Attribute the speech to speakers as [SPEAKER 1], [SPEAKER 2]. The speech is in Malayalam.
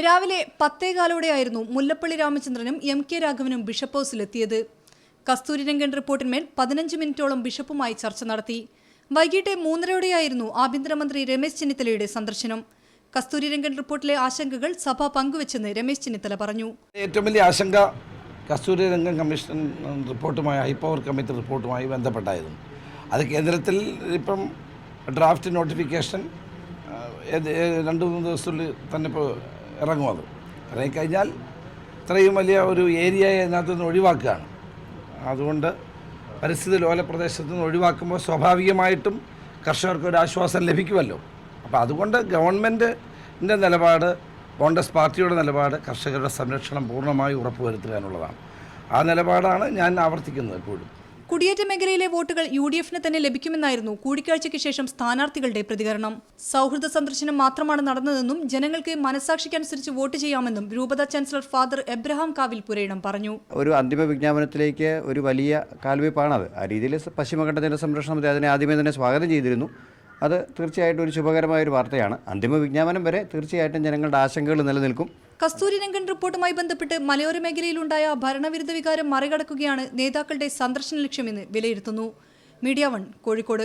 [SPEAKER 1] രാവിലെ പത്തേകാലോടെയായിരുന്നു മുല്ലപ്പള്ളി രാമചന്ദ്രനും എം കെ രാഘവനും ബിഷപ്പ് ഹൗസിലെത്തിയത്. കസ്തൂരിരംഗൻ റിപ്പോർട്ടിന്മേൽ പതിനഞ്ച് മിനിറ്റോളം ബിഷപ്പുമായി ചർച്ച നടത്തി. വൈകിട്ട് മൂന്നരയോടെയായിരുന്നു ആഭ്യന്തരമന്ത്രി രമേശ് ചെന്നിത്തലയുടെ സന്ദർശനം. കസ്തൂരിരംഗൻ റിപ്പോർട്ടിലെ ആശങ്കകൾ സഭ പങ്കുവച്ചെന്ന് രമേശ് ചെന്നിത്തല പറഞ്ഞു.
[SPEAKER 2] ഏറ്റവും വലിയ ആശങ്ക കസ്തൂരിരംഗൻ കമ്മീഷൻ റിപ്പോർട്ടുമായി ഹൈപ്പവർ കമ്മിറ്റി റിപ്പോർട്ടുമായി ബന്ധപ്പെട്ടായിരുന്നു. അത് കേന്ദ്രത്തിൽ ഇപ്പം ഡ്രാഫ്റ്റ് നോട്ടിഫിക്കേഷൻ രണ്ട് മൂന്ന് ദിവസത്തിൽ തന്നെ ഇപ്പോൾ ഇറങ്ങും അത് ഇറങ്ങിക്കഴിഞ്ഞാൽ ഇത്രയും വലിയ ഒരു ഏരിയയെ അതിനകത്ത് നിന്ന് ഒഴിവാക്കുകയാണ്. അതുകൊണ്ട് പരിസ്ഥിതി ലോല പ്രദേശത്ത് നിന്ന് ഒഴിവാക്കുമ്പോൾ സ്വാഭാവികമായിട്ടും കർഷകർക്ക് ഒരു ആശ്വാസം ലഭിക്കുമല്ലോ. അപ്പോൾ അതുകൊണ്ട് ഗവൺമെന്റിന്റെ നിലപാട് കോൺഗ്രസ് പാർട്ടിയുടെ നിലപാട് കർഷകരുടെ സംരക്ഷണം പൂർണമായി ഉറപ്പുവരുത്തുക എന്നുള്ളതാണ്. ആ നിലപാടാണ് ഞാൻ ആവർത്തിക്കുന്നത് എപ്പോഴും.
[SPEAKER 1] കുടിയേറ്റ മേഖലയിലെ വോട്ടുകൾ യു ഡി എഫിന് തന്നെ ലഭിക്കുമെന്നായിരുന്നു കൂടിക്കാഴ്ചയ്ക്ക് ശേഷം സ്ഥാനാർത്ഥികളുടെ പ്രതികരണം. സൗഹൃദ സന്ദർശനം മാത്രമാണ് നടന്നതെന്നും ജനങ്ങൾക്ക് മനസാക്ഷിക്കനുസരിച്ച് വോട്ട് ചെയ്യാമെന്നും രൂപത ചാൻസലർ ഫാദർ എബ്രഹാം കാവിൽ പുരയിടം പറഞ്ഞു.
[SPEAKER 3] ഒരു അന്തിമ വിജ്ഞാപനത്തിലേക്ക് ഒരു വലിയ കാൽവയ്പ്പാണത് ആ രീതിയിൽ സ- പശ്ചിമഘട്ട ജനസംരക്ഷണ സമിതി അതിനെ ആദ്യമേ തന്നെ സ്വാഗതം ചെയ്തിരുന്നു. അത് തീർച്ചയായിട്ടും ഒരു ശുഭകരമായ ഒരു വാർത്തയാണ്. അന്തിമ വിജ്ഞാപനം വരെ തീർച്ചയായിട്ടും ജനങ്ങളുടെ ആശങ്കകൾ നിലനിൽക്കും.
[SPEAKER 1] കസ്തൂരിരംഗൻ റിപ്പോർട്ടുമായി ബന്ധപ്പെട്ട് മലയോര മേഖലയിലുണ്ടായ ഭരണവിരുദ്ധ വികാരം മറികടക്കുകയാണ് നേതാക്കളുടെ സന്ദർശന ലക്ഷ്യമെന്ന് വിലയിരുത്തുന്നു. Media one Kozhikode.